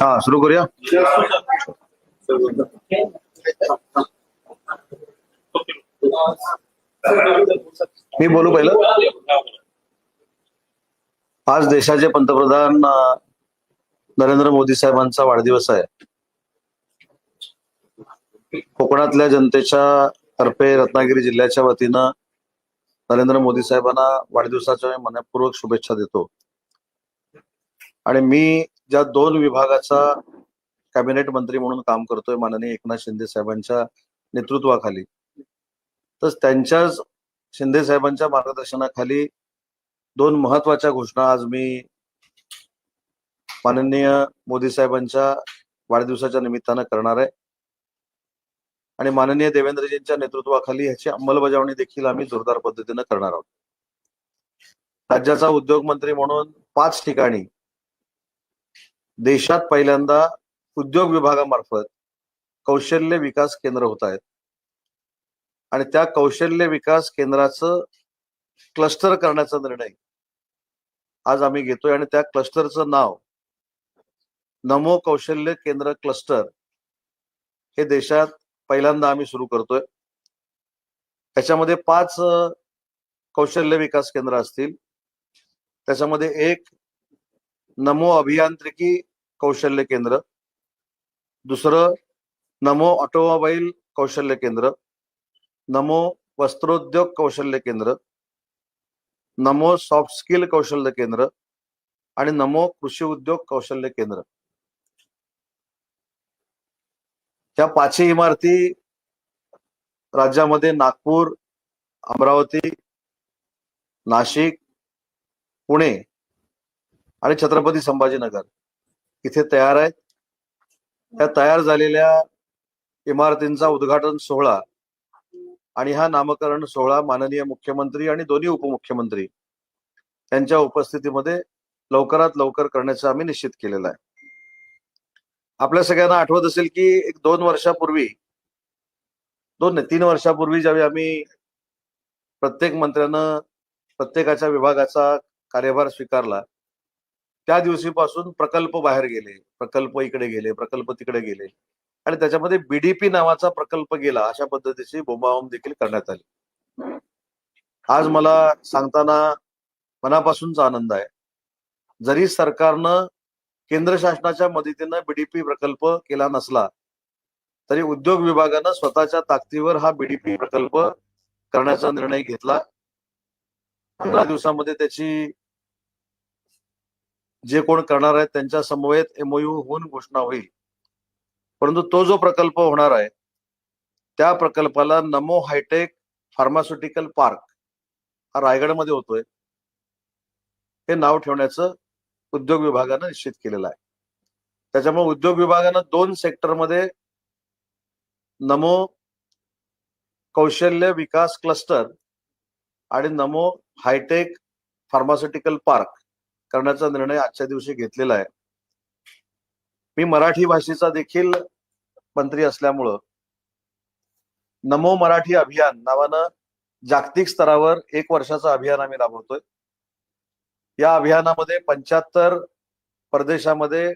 हा सुरू करूया? मी बोलू पहिलं? आज देशाचे पंतप्रधान नरेंद्र मोदी साहेबांचा वाढदिवस आहे. कोकणातल्या जनतेच्या तर्फे रत्नागिरी जिल्ह्याच्या वतीनं नरेंद्र मोदी साहेबांना वाढदिवसाच्या मनपूर्वक शुभेच्छा देतो. आणि मी ज्या दोन विभागाचा कॅबिनेट मंत्री म्हणून काम करतोय माननीय एकनाथ शिंदे साहेबांच्या नेतृत्वाखाली तर त्यांच्याच शिंदे साहेबांच्या मार्गदर्शनाखाली दोन महत्त्वाच्या घोषणा आज मी माननीय मोदी साहेबांच्या वाढदिवसाच्या निमित्तानं करणार आहे. आणि माननीय देवेंद्रजींच्या नेतृत्वाखाली ह्याची अंमलबजावणी देखील आम्ही जोरदार पद्धतीनं करणार आहोत. राज्याचा उद्योग मंत्री म्हणून पाच ठिकाणी देशात पहिल्यांदा उद्योग विभागामार्फत कौशल्य विकास केंद्र होत आहेत. आणि त्या कौशल्य विकास केंद्राचं क्लस्टर करण्याचा निर्णय आज आम्ही घेतोय आणि त्या क्लस्टरचं नाव नमो कौशल्य केंद्र क्लस्टर हे देशात पहिल्यांदा आम्ही सुरू करतोय. त्याच्यामध्ये पाच कौशल्य विकास केंद्र असतील. त्याच्यामध्ये एक नमो अभियांत्रिकी कौशल्य केंद्र. दुसरं नमो ऑटोमोबाईल कौशल्य केंद्र. नमो वस्त्रोद्योग कौशल्य केंद्र. नमो सॉफ्ट स्किल कौशल्य केंद्र. आणि नमो कृषी उद्योग कौशल्य केंद्र. या पाचही इमारती राज्यामध्ये नागपूर अमरावती नाशिक पुणे आणि छत्रपती संभाजीनगर. इथे तयार आहेत. त्या तयार झालेल्या इमारतींचा उद्घाटन सोहळा आणि हा नामकरण सोहळा माननीय मुख्यमंत्री आणि दोन्ही उपमुख्यमंत्री यांच्या उपस्थितीमध्ये लवकरात लवकर करण्याचं आम्ही निश्चित केलेलं आहे. आपल्या सगळ्यांना आठवत असेल की एक दोन वर्षापूर्वी दोन नाही तीन वर्षापूर्वी ज्यावेळी आम्ही प्रत्येक मंत्र्यानं प्रत्येकाच्या विभागाचा कार्यभार स्वीकारला त्या दिवशीपासून प्रकल्प बाहेर गेले प्रकल्प इकडे गेले प्रकल्प तिकडे गेले. आणि त्याच्यामध्ये बीडीपी नावाचा प्रकल्प गेला अशा पद्धतीची बोंबाबोंब देखील करण्यात आली. आज मला सांगताना मनापासूनचा आनंद आहे. जरी सरकारनं केंद्र शासनाच्या मदतीनं बीडीपी प्रकल्प केला नसला तरी उद्योग विभागानं स्वतःच्या ताकदीवर हा बीडीपी प्रकल्प करण्याचा निर्णय घेतला. पंधरा दिवसामध्ये त्याची जे कोण करणार आहेत त्यांच्या समवेत एमओयू होऊन घोषणा होईल. परंतु तो जो प्रकल्प होणार आहे त्या प्रकल्पाला नमो हायटेक फार्मास्युटिकल पार्क हा रायगडमध्ये होतोय. हे नाव ठेवण्याचं उद्योग विभागानं निश्चित केलेलं आहे. त्याच्यामुळे उद्योग विभागानं दोन सेक्टरमध्ये नमो कौशल्य विकास क्लस्टर आणि नमो हायटेक फार्मास्युटिकल पार्क करण्याचा निर्णय आजच्या दिवशी घेतलेला आहे. मी मराठी भाषेचा देखील मंत्री असल्यामुळं नमो मराठी अभियान नावानं जागतिक स्तरावर एक वर्षाचं अभियान आम्ही राबवतोय. या अभियानामध्ये पंच्याहत्तर प्रदेशामध्ये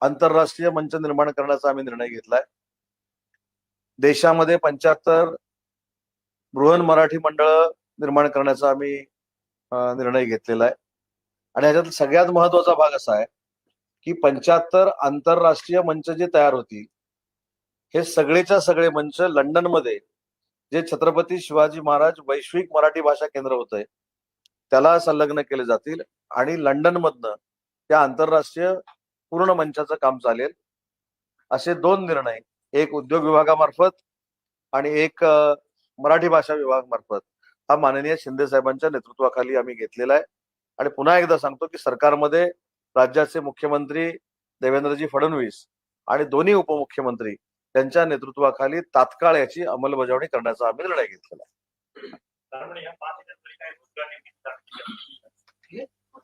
आंतरराष्ट्रीय मंच निर्माण करण्याचा आम्ही निर्णय घेतलाय. देशामध्ये पंच्याहत्तर बृहन मराठी मंडळ निर्माण करण्याचा आम्ही निर्णय घेतलेला आहे. आणि ह्याच्यात सगळ्यात महत्त्वाचा भाग असा आहे की पंच्याहत्तर आंतरराष्ट्रीय मंच जे तयार होती हे सगळेच्या सगळे मंच लंडनमध्ये जे छत्रपती शिवाजी महाराज वैश्विक मराठी भाषा केंद्र होत त्याला संलग्न केले जातील आणि लंडनमधनं त्या आंतरराष्ट्रीय पूर्ण मंचाचं काम चालेल. असे दोन निर्णय एक उद्योग विभागामार्फत आणि एक मराठी भाषा विभागामार्फत हा माननीय शिंदे साहेबांच्या नेतृत्वाखाली आम्ही घेतलेला आहे. आणि पुन्हा एकदा सांगतो की सरकारमध्ये राज्याचे मुख्यमंत्री देवेंद्रजी फडणवीस आणि दोन्ही उपमुख्यमंत्री त्यांच्या नेतृत्वाखाली तात्काळ याची अंमलबजावणी करण्याचा आम्ही निर्णय घेतलेला आहे.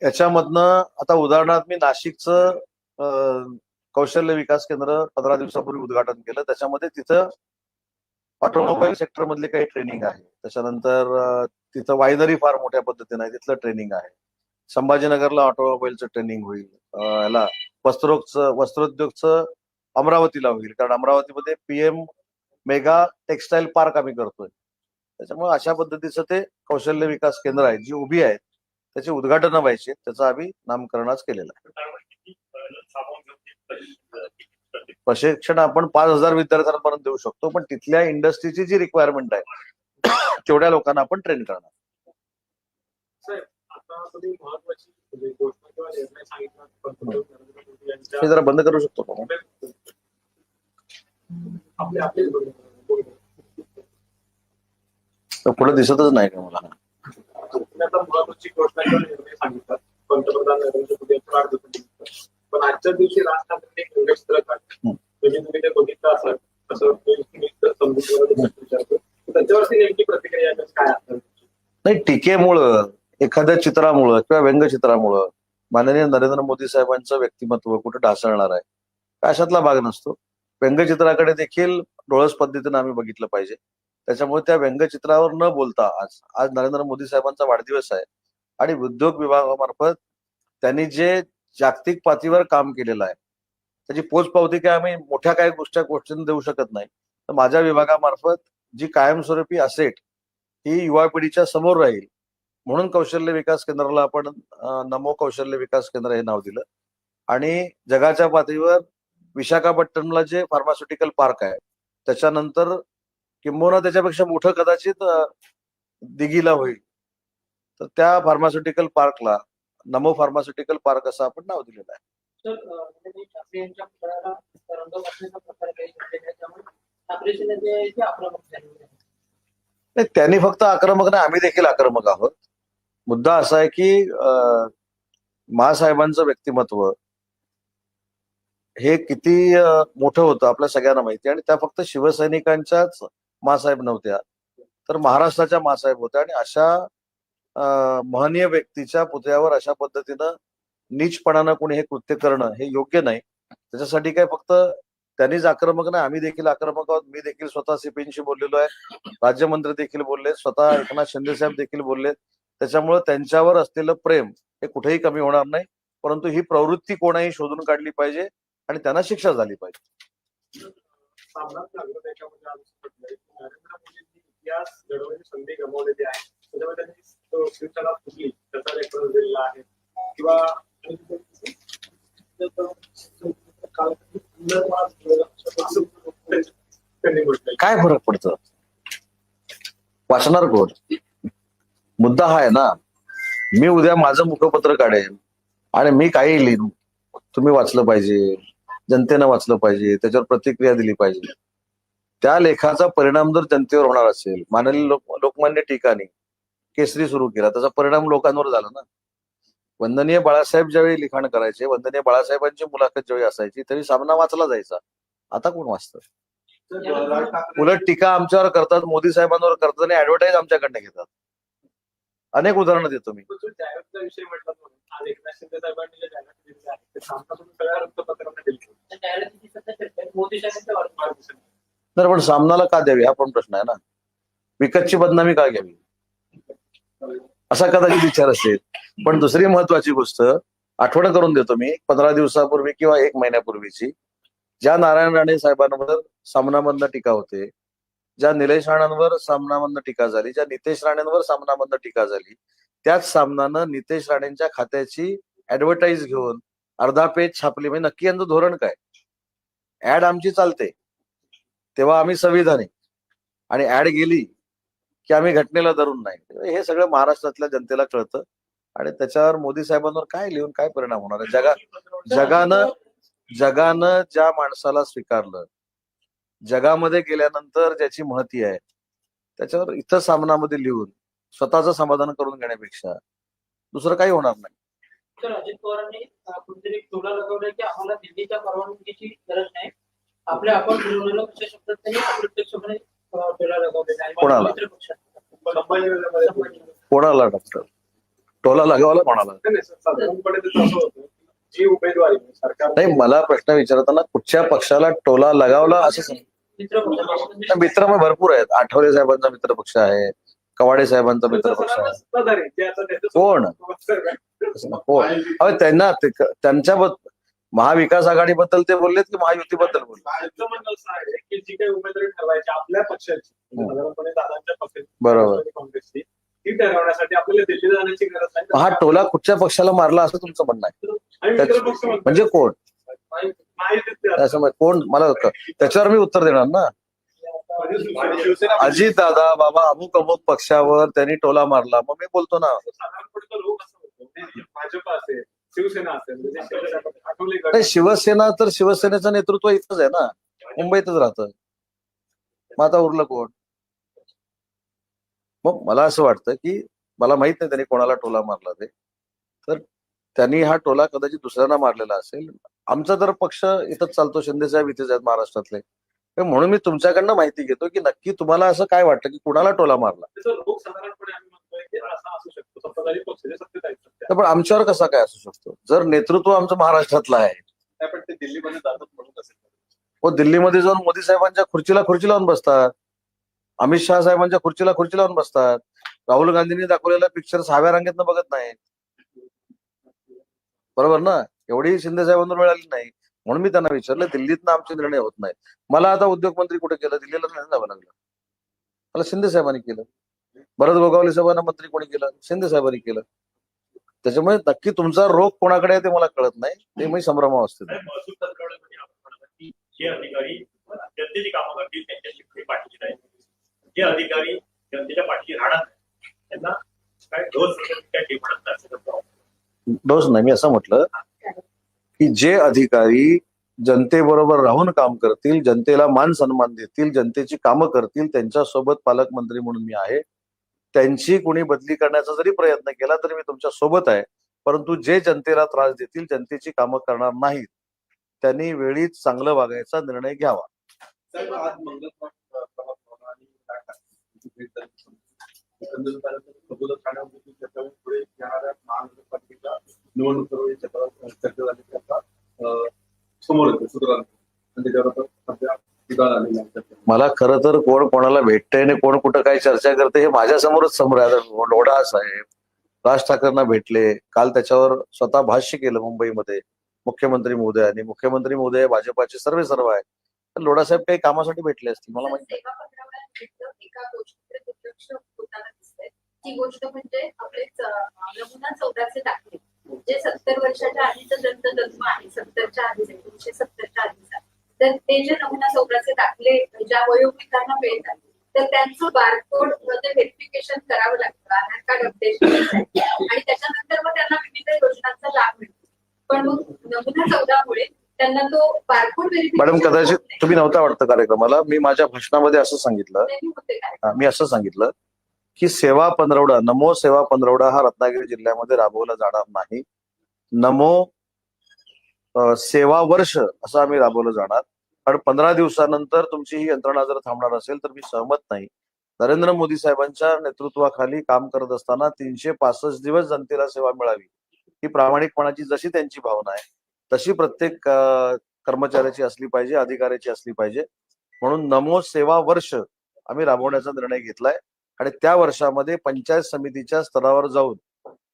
याच्यामधनं आता उदाहरणार्थ मी नाशिकचं कौशल्य विकास केंद्र पंधरा दिवसापूर्वी उद्घाटन केलं. त्याच्यामध्ये तिथं ऑटोमोबाईल सेक्टर मधले काही ट्रेनिंग आहे. त्याच्यानंतर तिथं वायनरी फार मोठ्या पद्धतीने आहे. तिथलं ट्रेनिंग आहे. संभाजीनगरला ऑटोमोबाईलचं ट्रेनिंग होईल. याला वस्त्रोगचं वस्त्रोद्योगचं अमरावतीला होईल. कारण अमरावतीमध्ये पीएम मेगा टेक्सटाईल पार्क आम्ही करतोय. त्याच्यामुळे अशा पद्धतीचं ते कौशल्य विकास केंद्र आहे जी उभी आहेत. त्याचे उद्घाटन व्हायचे त्याचं आम्ही नामकरण आज केलेलं आहे. प्रशिक्षण- प्रशिक्षण आपण पाच हजार विद्यार्थ्यांपर्यंत देऊ शकतो पण तिथल्या इंडस्ट्रीची जी रिक्वायरमेंट आहे तेवढ्या लोकांना आपण ट्रेन करणार. म्हणजे हे जरा बंद करू शकतो का पुढे दिसतच नाही का मला? तुम्ही आता महत्वाची घोषणा किंवा निर्णय सांगितला. पंतप्रधान नरेंद्र मोदी यांच्या वाढदिवसानिमित्त पण आजच्या दिवशी राज ठाकरे एक वेगळं चित्र काढलं. हम्म. म्हणजे तुम्ही ते बघितलं असाल. तसं मी समजून विचारतो. त्याच्यावरती नेमकी प्रतिक्रिया काय नाही टीकेमुळं एखाद्या चित्रामुळं किंवा व्यंगचित्रामुळं माननीय नरेंद्र मोदी साहेबांचं व्यक्तिमत्व कुठं ढासळणार आहे? का अशातला भाग नसतो. व्यंगचित्राकडे देखील डोळस पद्धतीनं आम्ही बघितलं पाहिजे. त्याच्यामुळे त्या व्यंगचित्रावर न बोलता आज आज नरेंद्र मोदी साहेबांचा वाढदिवस आहे आणि उद्योग विभागामार्फत त्यांनी जे जागतिक पातळीवर काम केलेलं आहे त्याची पोचपावती काय आम्ही मोठ्या काही गोष्टी गोष्टींना देऊ शकत नाही. तर माझ्या विभागामार्फत जी कायमस्वरूपी असेट ही युवा पिढीच्या समोर राहील म्हणून कौशल्य विकास केंद्राला आपण नमो कौशल्य विकास केंद्र हे नाव दिलं. आणि जगाच्या पातळीवर विशाखापट्टणमला जे फार्मास्युटिकल पार्क आहे त्याच्यानंतर किंबहुना त्याच्यापेक्षा मोठं कदाचित दिघीला होईल. तर त्या फार्मास्युटिकल पार्कला नमो फार्मास्युटिकल पार्क असं आपण नाव दिलेलं म्हणजे आहे. नाही त्यांनी फक्त आक्रमक नाही आम्ही देखील आक्रमक आहोत. मुद्दा असा आहे की महासाहेबांचं व्यक्तिमत्व हे किती मोठं होतं आपल्या सगळ्यांना माहिती आणि त्या फक्त शिवसैनिकांच्याच महासाहेब नव्हत्या तर महाराष्ट्राच्या महासाहेब होत्या आणि अशा महनीय व्यक्तीच्या पुतळ्यावर अशा पद्धतीनं नीचपणानं कोणी हे कृत्य करणं हे योग्य नाही. त्याच्यासाठी काय फक्त त्यांनीच आक्रमक नाही आम्ही देखील आक्रमक आहोत मी देखील स्वतः सीपींशी बोललेलो आहे राज्यमंत्री देखील बोलले स्वतः एकनाथ शिंदे साहेब देखील बोलले त्याच्यामुळे त्यांच्यावर असलेलं प्रेम हे कुठेही कमी होणार नाही. परंतु ही प्रवृत्ती कोणाही शोधून काढली पाहिजे आणि त्यांना शिक्षा झाली पाहिजे. संधी गमावलेली आहे. त्याच्यामुळे त्यांनी शिवसेना फुटली. त्याचा रेफरन्स दिलेला आहे. किंवा काय फरक पडतं? वाचणार कोण? मुद्दा हा आहे ना मी उद्या माझं मुखपत्र काढेन आणि मी काही लिहिन. तुम्ही वाचलं पाहिजे जनतेनं वाचलं पाहिजे त्याच्यावर प्रतिक्रिया दिली पाहिजे. त्या लेखाचा परिणाम जर जनतेवर होणार असेल माननीय लोक लोकमान्य ठिकाणी केसरी सुरू केला त्याचा परिणाम लोकांवर झाला ना. वंदनीय बाळासाहेब ज्यावेळी लिखाण करायचे वंदनीय बाळासाहेबांची मुलाखत ज्यावेळी असायची त्यावेळी सामना वाचला जायचा. आता कोण वाचतं? उलट टीका आमच्यावर करतात मोदी साहेबांवर करतात आणि ऍडव्हर्टाईज आमच्याकडनं घेतात. अनेक उदाहरणं देतो मी. तर पण सामनाला का द्यावी? हा पण प्रश्न आहे ना. विकतची बदनामी का घ्यावी? असा कदाचित विचार असेल. पण दुसरी महत्वाची गोष्ट आठवण करून देतो मी पंधरा दिवसापूर्वी किंवा एक महिन्यापूर्वीची ज्या नारायण राणे साहेबांवर सामनामधनं टीका होते ज्या निलेश राणांवर सामनामधनं टीका झाली ज्या नितेश राणेंवर सामनामधनं टीका झाली त्याच सामनानं नितेश राणेंच्या खात्याची ऍडव्हर्टाईज घेऊन अर्धा पेज छापली. म्हणजे नक्की यांचं धोरण काय? ऍड आमची चालते. तेव्हा आम्ही संविधानिक. आणि ऍड गेली की आम्ही घटनेला धरून नाही. म्हणजे हे सगळं महाराष्ट्रातल्या जनतेला कळतं. आणि त्याच्यावर मोदी साहेबांवर काय लिहून काय परिणाम होणार आहे? जगा जगानं जगानं ज्या माणसाला स्वीकारलं जगामध्ये गेल्यानंतर ज्याची महती आहे त्याच्यावर इथं सामनामध्ये लिहून स्वतःचं समाधान करून घेण्यापेक्षा दुसरं काही होणार नाही. तर अजित पवारांनी अं, कुठेतरी टोला लगावलाय की आम्हाला दिल्लीच्या परवानगीची गरज नाही. आपल्या आपण ठरवलेलं अशा शब्दात त्यांनी अप्रत्यक्षपणे अं, टोला लगावलेला आहे. कोणाला? कोणाला डॉक्टर? टोला लगावाला कोणाला? नाही, नाही, सर, साधारणपणे त्याचं असं होतं. की जी उमेदवारी सरकार नाही मला प्रश्न विचारताना कुठच्या पक्षाला टोला लगावला असं मित्र मित्र मग भरपूर आहेत. आठवले साहेबांचा मित्रपक्ष आहे. कवाडे साहेबांचा मित्र पक्ष आहे. कोण? नको. अहो त्यांना त्यांच्या महाविकास आघाडीबद्दल ते बोललेत की महायुतीबद्दल बोलले त्यांचं म्हणणं असं आहे की जी काही उमेदवारी ठरवायची आपल्या पक्षाची म्हणजे बरोबर. हा टोला कुठच्या पक्षाला मारला असं तुमचं म्हणणं आहे? मित्र पक्ष म्हणजे कोण? असं कोण मला त्याच्यावर मी उत्तर देणार ना. अजित दादा बाबा अमुक अमुक पक्षावर त्यांनी टोला मारला. मग मी बोलतो ना. शिवसेना नाही शिवसेना तर शिवसेनेचं नेतृत्व इथंच आहे ना. मुंबईतच राहतं. मग आता उरलं कोण? मग मला असं वाटतं की मला माहीत नाही त्यांनी कोणाला टोला मारला ते. तर त्यांनी हा टोला कदाचित दुसऱ्यांना मारलेला असेल. आमचा तर पक्ष इथंच चालतो शिंदे साहेब इथेच आहेत महाराष्ट्रातले. म्हणून मी तुमच्याकडनं माहिती घेतो की नक्की तुम्हाला असं काय वाटतं की कुणाला टोला मारला? पण आमच्यावर कसा काय असू शकतो? जर नेतृत्व आमचं महाराष्ट्रातलं आहे. व दिल्लीमध्ये जाऊन मोदी साहेबांच्या खुर्चीला खुर्ची लावून बसतात. अमित शहा साहेबांच्या खुर्चीला खुर्ची लावून बसतात. राहुल गांधींनी दाखवलेला पिक्चर सहाव्या रांगेतनं बघत नाहीत. बरोबर ना? एवढी शिंदे साहेबांवर मिळाली नाही. म्हणून मी त्यांना विचारलं दिल्लीतनं आमचे निर्णय होत नाही मला आता उद्योगमंत्री कुठे केलं? दिल्लीला नाही जावं लागलं. मला शिंदे साहेबांनी केलं. भरत गोगावले साहेबांना मंत्री कोणी केलं? शिंदे साहेबांनी केलं. त्याच्यामुळे नक्की तुमचा रोग कोणाकडे आहे ते मला कळत नाही. ते मी संभ्रमावस्थेत आहे. म्हणजे जे अधिकारी जनतेची कामं करतील त्यांच्याशी पुढे पाठीशी राहील. जे अधिकारी जनतेच्या पाठीशी राहणार त्यांना काय ढोल काय ते म्हणत डोस नाही मी असं म्हटलं की जे अधिकारी जनतेबरोबर राहून काम करतील जनतेला मान सन्मान देतील जनतेची कामं करतील त्यांच्यासोबत पालकमंत्री म्हणून मी आहे. त्यांची कुणी बदली करण्याचा जरी प्रयत्न केला तरी मी तुमच्यासोबत आहे. परंतु जे जनतेला त्रास देतील जनतेची कामं करणार नाहीत त्यांनी वेळीच चांगलं वागायचा निर्णय घ्यावा. पुढे येणाऱ्या महानगरपालिकेच्या चर्चा समोर येते आणि त्याच्यावर सध्या मला खर तर कोण कोणाला भेटतंय आणि कोण कुठं काय चर्चा करते हे माझ्या समोरच समोर आहे. आता लोढा साहेब राज ठाकरेंना भेटले. काल त्याच्यावर स्वतः भाष्य केलं मुंबईमध्ये. मुख्यमंत्री महोदयांनी मुख्यमंत्री महोदय भाजपाचे सर्व सर्व आहे तर लोढा साहेब काही कामासाठी भेटले असतील मला माहिती ती गोष्ट म्हणजे आपले नमुना चौदाचे दाखले. जे सत्तर वर्षाच्या आधीचं जन्म आहे सत्तरच्या आधीच एकोणीशे सत्तरच्या आधीचा. तर ते जे नमुना चौदाचे दाखले ज्या वयोवृद्धांना मिळतात तर त्यांचं बारकोडमध्ये व्हेरिफिकेशन करावं लागतं आधार कार्ड अपडेट आणि त्याच्यानंतर मग त्यांना विविध योजनांचा लाभ मिळतो. पण मग नमुना चौदामुळे त्यांना तो बारकोड मॅडम कदाचित तुम्ही नव्हता वाटतं कार्यक्रमाला. मी माझ्या भाषणामध्ये असं सांगितलं. मी असं सांगितलं. की सेवा पंधरवडा नमो सेवा पंधरवडा हा रत्नागिरी जिल्ह्यामध्ये राबवला जाणार नाही. नमो सेवा वर्ष असं आम्ही राबवलं जाणार. कारण पंधरा दिवसानंतर तुमची ही यंत्रणा जर थांबणार असेल तर मी सहमत नाही. नरेंद्र मोदी साहेबांच्या नेतृत्वाखाली काम करत असताना तीनशे पासष्ट दिवस जनतेला सेवा मिळावी. ही प्रामाणिकपणाची जशी त्यांची भावना आहे तशी प्रत्येक कर्मचाऱ्याची असली पाहिजे अधिकाऱ्याची असली पाहिजे. म्हणून नमो सेवा वर्ष आम्ही राबवण्याचा निर्णय घेतलाय. आणि त्या वर्षामध्ये पंचायत समितीच्या स्तरावर जाऊन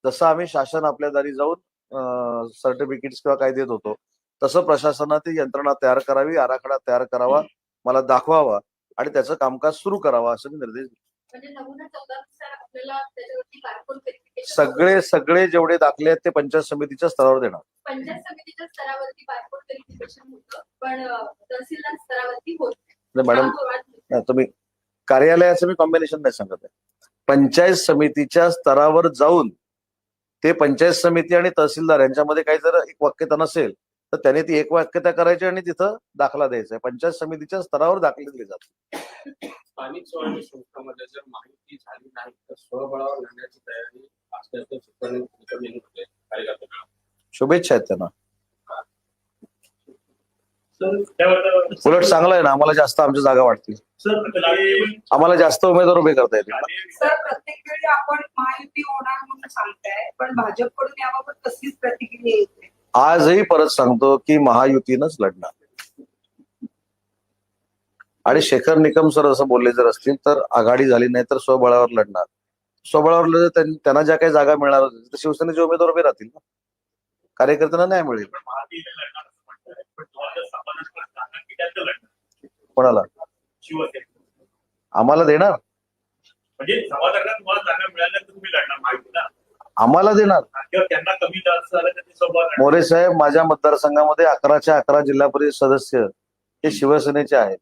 जसं आम्ही शासन आपल्या दारी जाऊन सर्टिफिकेट्स किंवा काय देत होतो तसं प्रशासनातील यंत्रणा तयार करावी आराखडा तयार करावा मला दाखवावा आणि त्याचं कामकाज सुरू करावं असं मी निर्देश दिले. म्हणजे सगळे सगळे जेवढे दाखले आहेत ते पंचायत समितीच्या स्तरावर देणार. पंचायत समितीच्या स्तरावरती बारकोड व्हेरिफिकेशन होतं पण तहसीलदार स्तरावरती होत मॅडम तुम्ही कार्यालयाचं मी कॉम्बिनेशन नाही सांगत आहे. पंचायत समितीच्या स्तरावर जाऊन ते पंचायत समिती आणि तहसीलदार यांच्यामध्ये काही जर एक वाक्यता नसेल तर त्याने ती एक वाक्यता करायची आणि तिथं दाखला द्यायचा आहे. पंचायत समितीच्या स्तरावर दाखले दिले जातात. स्थानिक स्वराज्य संस्थांमध्ये जर माहिती झाली नाही तर स्वबळावर लढण्याची तयारी शुभेच्छा आहेत त्यांना. उलट चांगलं आहे ना आम्हाला जास्त आमच्या जागा वाटतील आम्हाला जास्त उमेदवार उभे करता येतील. सर प्रत्येक वेळी आपण महायुती होणार म्हणून सांगताय पण भाजपकडून याबाबत कसलीच प्रतिक्रिया येत? आजही परत सांगतो की महायुतीनंच लढणार. आणि शेखर निकम सर असं बोलले जर असतील तर आघाडी झाली नाही तर स्वबळावर लढणार. स्वबळावर त्यांना ज्या काही जागा मिळणार होत्या तर शिवसेनेचे उमेदवार उभे राहतील ना. कार्यकर्त्यांना न्याय मिळेल पण महायुतीने लढणार असं म्हणताय पण तुम्हाला समाधानकारक जागा किती लढणार कोणाला? आम्हाला देणार. म्हणजे आम्हाला देणार. मोरे साहेब माझ्या मतदारसंघामध्ये अकराच्या अकरा जिल्हा परिषद सदस्य हे शिवसेनेचे आहेत.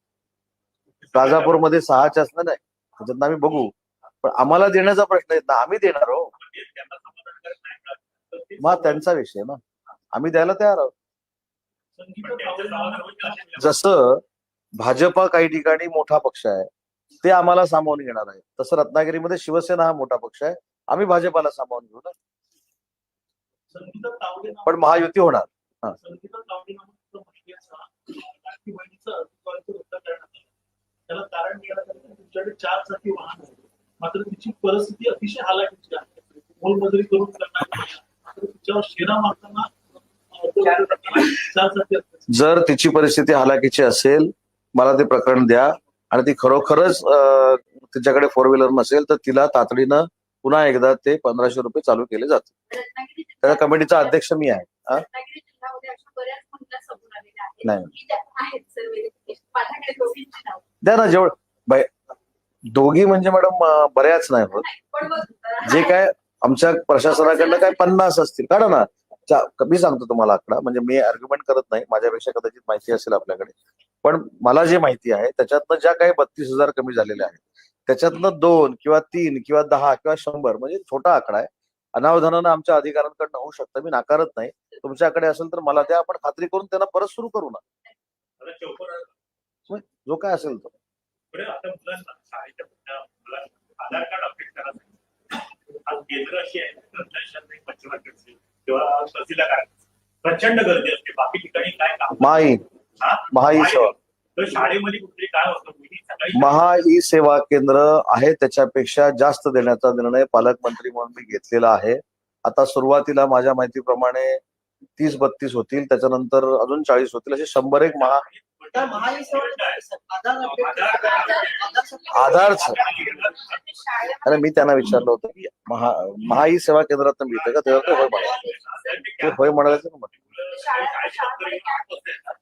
राजापूरमध्ये सहाचे असणार नाही. त्याच्यात आम्ही बघू. पण आम्हाला देण्याचा प्रश्न येत ना आम्ही देणार हो. म्हणजे मग त्यांचा विषय ना. आम्ही द्यायला तयार आहोत. जसं भाजपा काही ठिकाणी मोठा पक्ष आहे. ते आम्हाला सामावून घेणार आहे. तसं रत्नागिरीमध्ये शिवसेना हा मोठा पक्ष आहे. आम्ही भाजपाला सामावून घेऊ ना. पण महायुती होणार. मात्र तिची परिस्थिती अतिशय हालाकीची आहे. मोलमजुरी करून करणार तिच्यावर मारताना. जर तिची परिस्थिती हालाकीची असेल मला ते प्रकरण द्या. आणि ती खरोखरच तिच्याकडे फोर व्हीलर नसेल तर तिला तातडीनं पुन्हा एकदा ते पंधराशे रुपये चालू केले जाते त्या कमिटीचा अध्यक्ष मी आहे. नाही. द्या ना जेवढ. बाय- दोघी म्हणजे मॅडम बऱ्याच नाही होत. जे काय आमच्या प्रशासनाकडनं काय पन्नास असतील. काढा ना. मी सांगतो तुम्हाला आकडा. म्हणजे मी आर्ग्युमेंट करत नाही. माझ्यापेक्षा कदाचित माहिती असेल आपल्याकडे. पण मला जे माहिती आहे त्याच्यातनं ज्या काही बत्तीस हजार कमी झालेल्या आहेत त्याच्यातनं दोन किंवा तीन किंवा दहा किंवा शंभर म्हणजे छोटा आकडा आहे. अनावधानानं आमच्या अधिकाऱ्यांकडनं होऊ शकतं. मी नाकारत नाही. तुमच्याकडे असेल तर मला द्या. आपण खात्री करून त्यांना परत सुरू करू ना. जो काय असेल तो. आधार कार्ड किंवा काय प्रचंड गर्दी असते. बाकी ठिकाणी काय काम महाई. हा? महाई सेवा. तर शाळेमध्ये कुठली काय होतं? मुली सकाळी महा ई सेवा केंद्र आहे. त्याच्यापेक्षा जास्त देण्याचा निर्णय पालकमंत्री म्हणून मी घेतलेला आहे. आता सुरुवातीला माझ्या माहितीप्रमाणे तीस बत्तीस होतील. त्याच्यानंतर अजून चाळीस होतील. असे शंभर एक महा त्या महाई सेवा आधार update आधार करा. आधारच अरे मी त्यांना विचारलं होतं की महा महा ई सेवा केंद्रात मिळतं का त्यावर ते होय म्हणाले ते होय म्हणाले तर म्हटलं.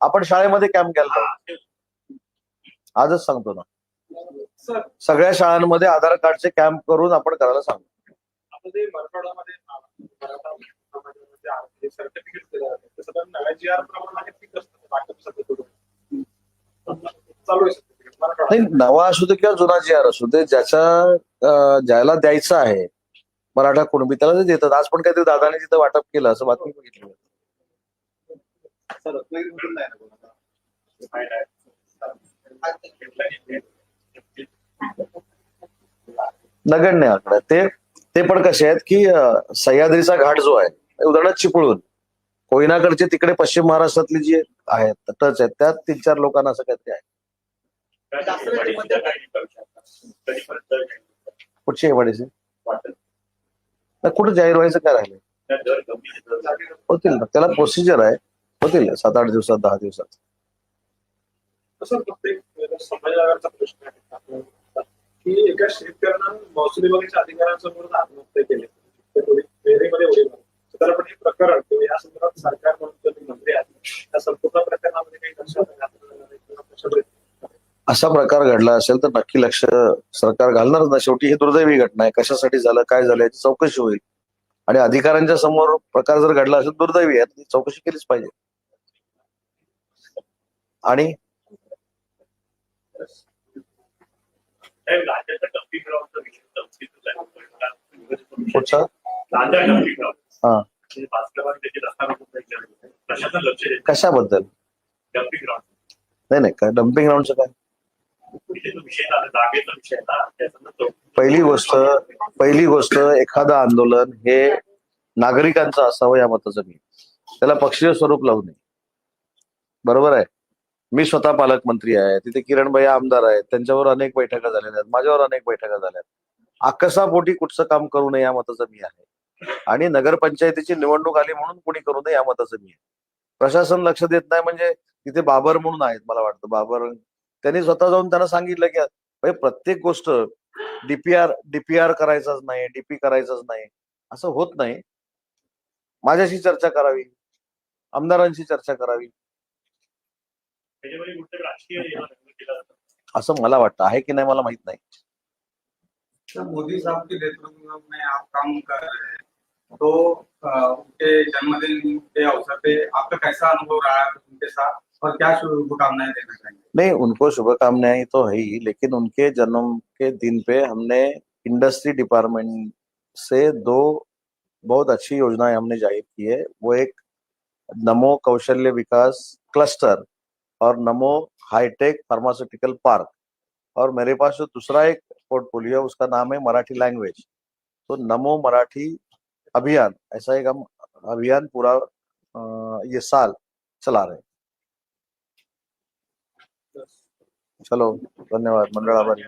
आपण शाळेमध्ये कॅम्प घ्यायला पाहिजे. आजच सांगतो ना सर सगळ्या शाळांमध्ये आधार कार्डचे कॅम्प करून आपण करायला सांगतो सर्टिफिकेट चालू नाही नवा असू दे किंवा जुना जी आर असू दे ज्याच्या ज्याला द्यायचं आहे मराठा कुणबी त्याला देतात. आज पण काहीतरी दादाने तिथं वाटप केलं असं बातमी बघितली. नगण्य आकडा. ते ते पण कसे आहेत की सह्याद्रीचा घाट जो आहे उदाहरणार्थ चिपळूण. कोयनाकडचे तिकडे पश्चिम महाराष्ट्रातले जे आहेत टच आहेत त्यात तीन चार लोकांना असं काहीतरी आहे. कुठचे एवढीचे कुठं जाहीर व्हायचं काय राहिलं होतील ना त्याला प्रोसिजर आहे. होतील सात आठ दिवसात दहा दिवसात. की एका शेतकऱ्यांना महसूल विभागाच्या अधिकाऱ्यांसमोर आत्महत्या केली. तर त्याला पण हे प्रकरण किंवा या संदर्भात सरकार म्हणून तुम्ही मंत्री आहेत त्या संपूर्ण प्रकरणामध्ये काही लक्ष घातलं जाणार आहे किंवा कशाप्रकारे असा प्रकार घडला असेल तर नक्की लक्ष सरकार घालणारच ना शेवटी ही दुर्दैवी घटना आहे. कशासाठी झालं काय झालं याची चौकशी होईल. आणि अधिकाऱ्यांच्या समोर प्रकार जर घडला असेल दुर्दैवी आहे. ती चौकशी केलीच पाहिजे. आणि. पुढचा? हा. म्हणजे कशाबद्दल? ग्राउंड नाही नाही काय डम्पिंग ग्राउंडचं काय? पहिली गोष्ट पहिली गोष्ट एखादं आंदोलन हे नागरिकांचं असावं या मताचं मी. त्याला पक्षीय स्वरूप लावू नये. बरोबर आहे? मी स्वतः पालकमंत्री आहे. तिथे किरणबाई आमदार आहेत. त्यांच्यावर अनेक बैठका झालेल्या आहेत. माझ्यावर अनेक बैठका झाल्या आहेत. आकसापोटी कुठचं काम करू नये या मताचं मी आहे. आणि नगरपंचायतीची निवडणूक आली म्हणून कुणी करू नये या मताचं मी प्रशासन लक्ष देत नाही म्हणजे तिथे बाबर म्हणून आहेत मला वाटतं. बाबर त्यांनी स्वतः जाऊन त्यांना सांगितलं की भाई प्रत्येक गोष्ट डीपीआर डीपीआर करायचाच नाही डीपी करायचाच नाही असं होत नाही. माझ्याशी चर्चा करावी आमदारांशी चर्चा करावी. असं मला वाटतं. आहे की नाही मला माहीत नाही. मोदी साहब के नेतृत्व में आप काम कर रहे हैं. तो उनके जन्मदिन के अवसर पे आपका कैसा अनुभव रहा है उनके साथ? और क्या शुभकामनाएँ देना नहीं, उनको शुभकामनाएँ तो है ही, लेकिन उनके जन्म के दिन पे हमने इंडस्ट्री डिपार्टमेंट से दो बहुत अच्छी योजनाएँ हमने ज़ाहिर की है। वो एक नमो कौशल्य विकास क्लस्टर और नमो हाईटेक फार्मास्यूटिकल पार्क और मेरे पास जो दूसरा एक पोर्टफोलियो उसका नाम है मराठी लैंग्वेज। तो नमो मराठी अभियान ऐसा एक हम अभियान पूरा अ, ये साल चला रहे हैं। चलो धन्यवाद मंडळ आभारी।